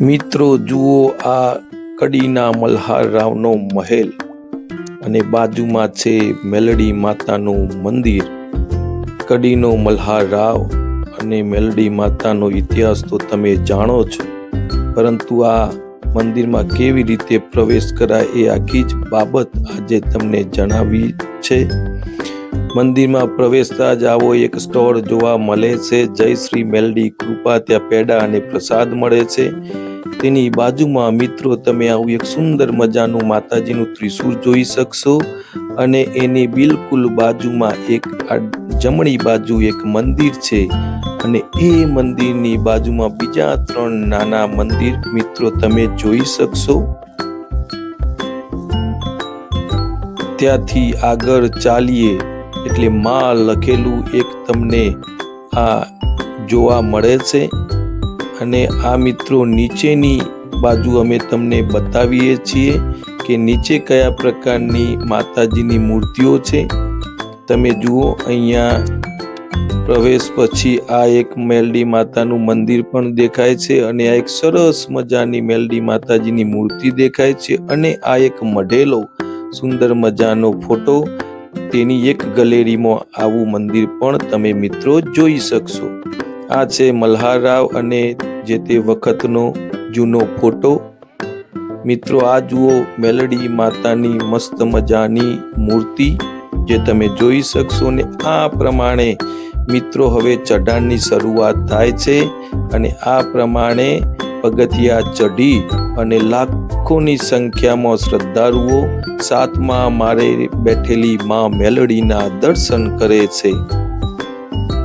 મિત્રો, જુઓ આ કડીના મલ્હાર રાવનો મહેલ અને બાજુમાં છે મેલડી માતાનું મંદિર. કડીનો મલ્હાર રાવ અને મેલડી માતાનો ઇતિહાસ તો તમે જાણો છો, પરંતુ આ મંદિરમાં કેવી રીતે પ્રવેશ કરાય એ આખી જ બાબત આજે તમને જણાવી છે. મંદિરમાં પ્રવેશતા જ આવો એક સ્ટોર જોવા મળે છે. જય શ્રી મેલડી, કૃપા ત્યાં પેડા અને પ્રસાદ મળે છે. તેની બાજુમાં મિત્રો, તમે આવું એક સુંદર મજાનું માતાજીનું ત્રિશૂળ જોઈ શકશો અને એની બિલકુલ બાજુમાં એક જમણી બાજુ એક મંદિર છે અને એ મંદિરની બાજુમાં બીજા ત્રણ નાના મંદિર મિત્રો, તમે જોઈ શકશો. ત્યાંથી આગળ ચાલીએ. એટલે માં લખેલું એક તમને આ જોવા મળે છે. અને આ મિત્રો નીચેની બાજુ અમે તમને બતાવીએ છીએ કે નીચે કયા પ્રકારની માતાજીની મૂર્તિઓ છે. તમે જુઓ, અહીંયા પ્રવેશ પછી આ એક મેલડી માતાનું મંદિર પણ દેખાય છે અને આ એક સરસ મજાની મેલડી માતાજીની મૂર્તિ દેખાય છે અને આ એક મઢેલો સુંદર મજાનો ફોટો તેની એક ગલેરીમાં આવું મંદિર પણ તમે મિત્રો જોઈ શકશો. આ છે મલ્હારાવ અને જે તે વખતનો જૂનો ફોટો. મિત્રો, આ જુઓ મેલડી માતાની મસ્ત મજાની મૂર્તિ જે તમે જોઈ શકશો ને આ પ્રમાણે મિત્રો, હવે ચઢાણની શરૂઆત થાય છે અને આ પ્રમાણે પગથિયા ચઢી અને લાખોની સંખ્યામાં શ્રદ્ધાળુઓ સાતમા મારે બેઠેલી મા મેલડીના દર્શન કરે છે.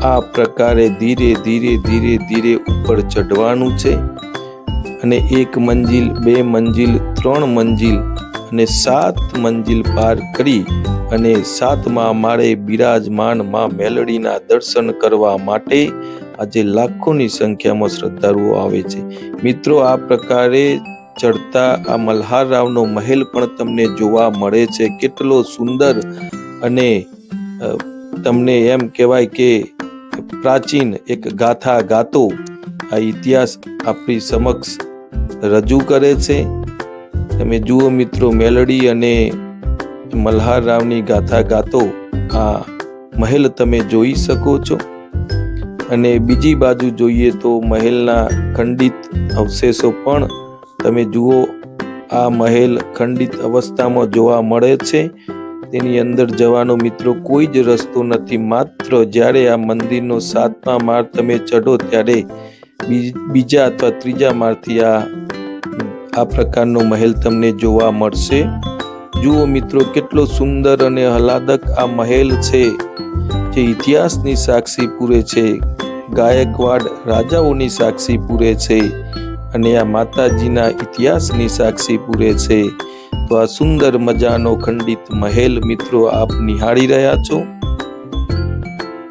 આ પ્રકારે ધીરે ધીરે ધીરે ધીરે ઉપર ચઢવાનું છે અને એક મંજિલ, બે મંજિલ, ત્રણ મંજિલ અને સાત મંજિલ પાર કરી અને સાતમા માળે બિરાજમાનમાં મેલડીના દર્શન કરવા માટે આજે લાખોની સંખ્યામાં શ્રદ્ધાળુઓ આવે છે. મિત્રો, આ પ્રકારે ચડતા આ મલ્હાર રાવનો મહેલ પણ તમને જોવા મળે છે. કેટલો સુંદર અને તમને એમ કહેવાય કે પ્રાચીન એક ગાથા ગાતો આ ઇતિહાસ આપણી સમક્ષ રજૂ કરે છે. તમે જુઓ મિત્રો, મેલડી અને મલ્હાર રાવની ગાથા ગાતો આ મહેલ તમે જોઈ શકો છો. અને બીજી બાજુ જોઈએ તો મહેલના ખંડિત અવશેષો પણ તમે જુઓ, આ મહેલ ખંડિત અવસ્થામાં જોવા મળે છે. તેની અંદર જવાનો મિત્રો કોઈ જ રસ્તો નથી, માત્ર જ્યારે આ મંદિરનો સાતમા માળ તમે ચઢો ત્યારે બીજા અથવા ત્રીજા માળથી આ આ પ્રકારનો મહેલ તમને જોવા મળશે. જુઓ મિત્રો, કેટલો સુંદર અને હલાદક આ મહેલ છે, જે ઇતિહાસની સાક્ષી પૂરે છે. ગાયકવાડ રાજાઓની સાક્ષી પૂરે છે અને આ માતાજીના ઇતિહાસની સાક્ષી પૂરે છે. તો આ સુંદર મજાનો ખંડિત મહેલ મિત્રો આપ નિહાળી રહ્યા છો?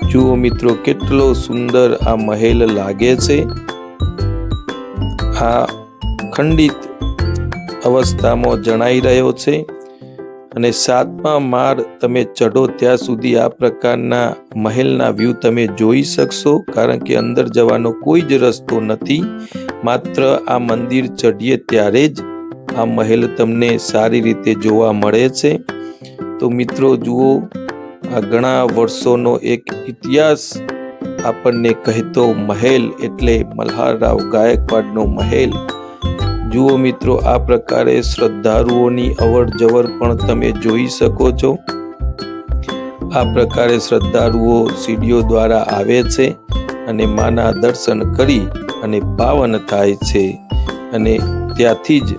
જુઓ મિત્રો, કેટલો સુંદર આ મહેલ લાગે છે. આ ખંડિત અવસ્થામાં જણાઈ રહ્યો છે. અને સાતમા માળ તમે ચઢો ત્યાં સુધી આ પ્રકારના મહેલના વ્યૂ તમે જોઈ શકશો, કારણ કે અંદર જવાનો કોઈ જ રસ્તો નથી. માત્ર આ મંદિર ચઢીએ ત્યારે જ આ મહેલ તમને સારી રીતે જોવા મળે છે. તો મિત્રો જુઓ, આ ઘણા વર્ષોનો એક ઇતિહાસ આપણને કહેતો મહેલ એટલે મલ્હારરાવ ગાયકવાડનો મહેલ. જુઓ મિત્રો, આ પ્રકારે શ્રદ્ધાળુઓની અવર જવર પણ તમે જોઈ શકો છો. આ પ્રકારે શ્રદ્ધાળુઓ સીડીઓ દ્વારા આવે છે અને માના દર્શન કરી અને પાવન થાય છે. અને ત્યાંથી જ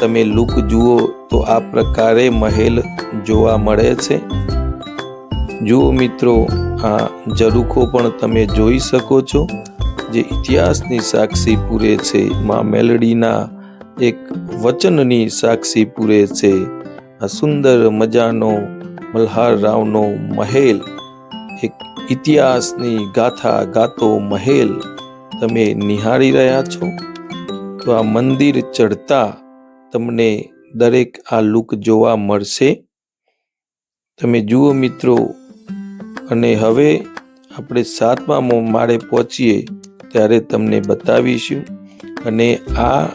તમે લુક જુઓ તો આ પ્રકારે મહેલ જોવા મળે છે. જુઓ મિત્રો, આ ઝરૂખો પણ તમે જોઈ શકો છો. જે ઇતિહાસની સાક્ષી પૂરે છે. માં મેલડીના એક વચનની સાક્ષી પૂરે છે. આ સુંદર મજાનો મલ્હાર રાવનો મહેલ, એક ઇતિહાસની ગાથા ગાતો મહેલ તમે નિહાળી રહ્યા છો? તો આ મંદિર ચડતા તમને દરેક આ લુક જોવા મળશે. તમે જુઓ મિત્રો, અને હવે આપણે સાતમા માળે પહોંચીએ, ત્યારે તમને બતાવીશું. અને આ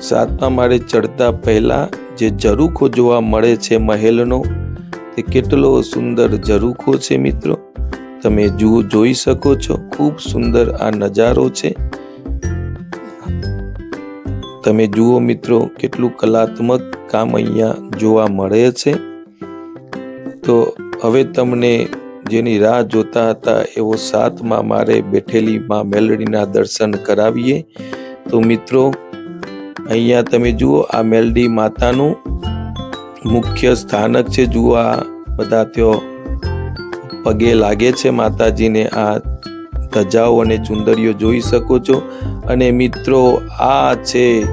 સાતમા માળે ચડતા પહેલાં જે ઝરૂખો જોવા મળે છે મહેલનો, તે કેટલો સુંદર ઝરૂખો છે મિત્રો. તમે જુઓ, જોઈ શકો છો, ખૂબ સુંદર આ નજારો છે. તમે જુઓ મિત્રો, કેટલું કલાત્મક કામ અહીંયા જોવા મળે છે. તો હવે તમને જેની રાહ જોતા હતા, એવો સાતમાં મારે બેઠેલી માં મેલડીના દર્શન કરાવીએ. તો મિત્રો અહીંયા તમે જુઓ, આ મેલડી માતાનું મુખ્ય સ્થાનક છે. જુઓ, આ બધા ત્યાં પગે લાગે છે માતાજીને. આ ધજાઓ અને ચુંદરીઓ જોઈ શકો છો. અને મિત્રો, આ છે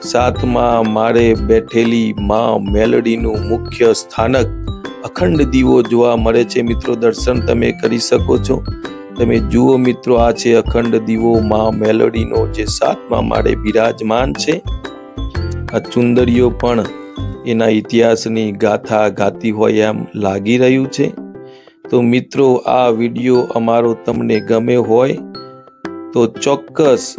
સાતમા માળે બેઠેલી માં મેલડીનું મુખ્ય સ્થાનક. અખંડ દીવો જોવા મળે છે. મિત્રો, દર્શન તમે કરી શકો છો. તમે જુઓ મિત્રો, આ છે અખંડ દીવો મા મેલડીનો, જે સાતમા માળે બિરાજમાન છે. આ ચુંદરીઓ પણ એના ઇતિહાસની ગાથા ગાતી હોય એમ લાગી રહ્યું છે. તો મિત્રો, આ વીડિયો અમારો તમને ગમે હોય, તો ચોક્કસ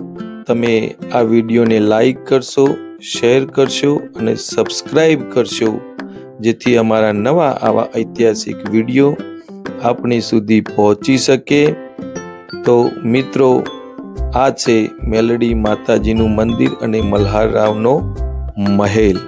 તમે આ વિડીયોને લાઈક કરશો, શેર કરશો અને સબસ્ક્રાઈબ કરશો, જેથી અમારા નવા આવા ઐતિહાસિક વીડિયો આપણી સુધી પહોંચી શકે. તો મિત્રો, આ છે મેલડી માતાજીનું મંદિર અને મલ્હાર રાવનો મહેલ.